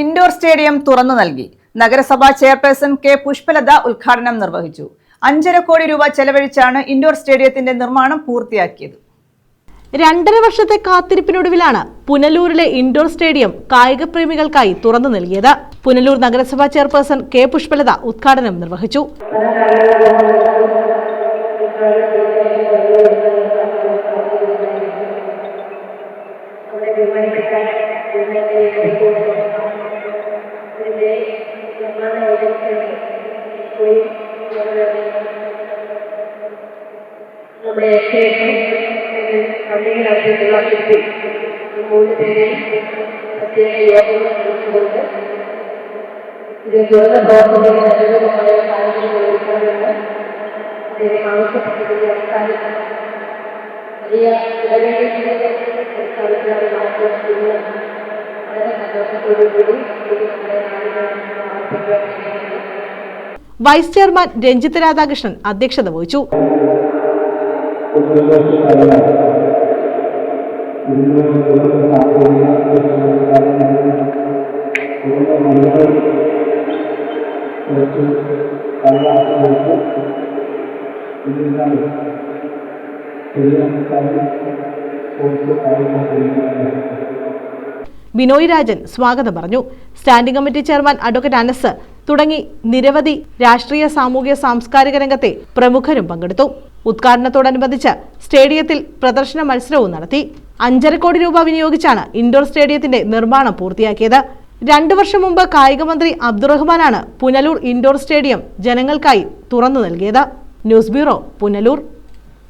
Indoor stadium തുറന്നു നൽകി. നഗരസഭാ ചെയർപേഴ്സൺ കെ പുഷ്പലത ഉദ്ഘാടനം നിർവഹിച്ചു. അഞ്ചര കോടി രൂപ ചെലവഴിച്ചാണ് ഇൻഡോർ സ്റ്റേഡിയത്തിന്റെ നിർമ്മാണം പൂർത്തിയാക്കിയത്. രണ്ടര വർഷത്തെ കാത്തിരിപ്പിനൊടുവിലാണ് പുനലൂരിലെ ഇൻഡോർ സ്റ്റേഡിയം കായിക പ്രേമികൾക്കായി തുറന്നു നൽകിയത്. പുനലൂർ നഗരസഭാ ചെയർപേഴ്സൺ കെ പുഷ്പലത ഉദ്ഘാടനം നിർവഹിച്ചു. നമ്മുടെ ശേഷം പള്ളിയിൽ നടത്തിയിട്ടുള്ള കുട്ടി ഈ മൂന്ന് പേരെയും പ്രത്യേക യോഗങ്ങൾ വിളിച്ചുകൊണ്ട് ഇത് ദുരന്ത പ്രവർത്തനത്തിന് അനുകൂലമായ സാഹചര്യം ഒരുക്കണമെന്ന് അദ്ദേഹം ആവശ്യപ്പെട്ടതിന്റെ അടിസ്ഥാനത്തിൽ വലിയ ഇടവേളയുടെ വൈസ് ചെയർമാൻ രഞ്ജിത്ത് രാധാകൃഷ്ണൻ അധ്യക്ഷത വഹിച്ചു. ബിനോയ് രാജൻ സ്വാഗതം പറഞ്ഞു. Standing committee chairman advocate Anas തുടങ്ങി നിരവധി രാഷ്ട്രീയ സാമൂഹ്യ സാംസ്കാരിക രംഗത്തെ പ്രമുഖരും പങ്കെടുത്തു. ഉദ്ഘാടനത്തോടനുബന്ധിച്ച് സ്റ്റേഡിയത്തിൽ പ്രദർശന മത്സരവും നടത്തി. അഞ്ചര കോടി രൂപ വിനിയോഗിച്ചാണ് ഇൻഡോർ സ്റ്റേഡിയത്തിന്റെ നിർമ്മാണം പൂർത്തിയാക്കിയത്. രണ്ടു വർഷം മുമ്പ് കായികമന്ത്രി അബ്ദുറഹ്മാനാണ് പുനലൂർ ഇൻഡോർ സ്റ്റേഡിയം ജനങ്ങൾക്കായി തുറന്നു നൽകിയത്. News bureau Punalur.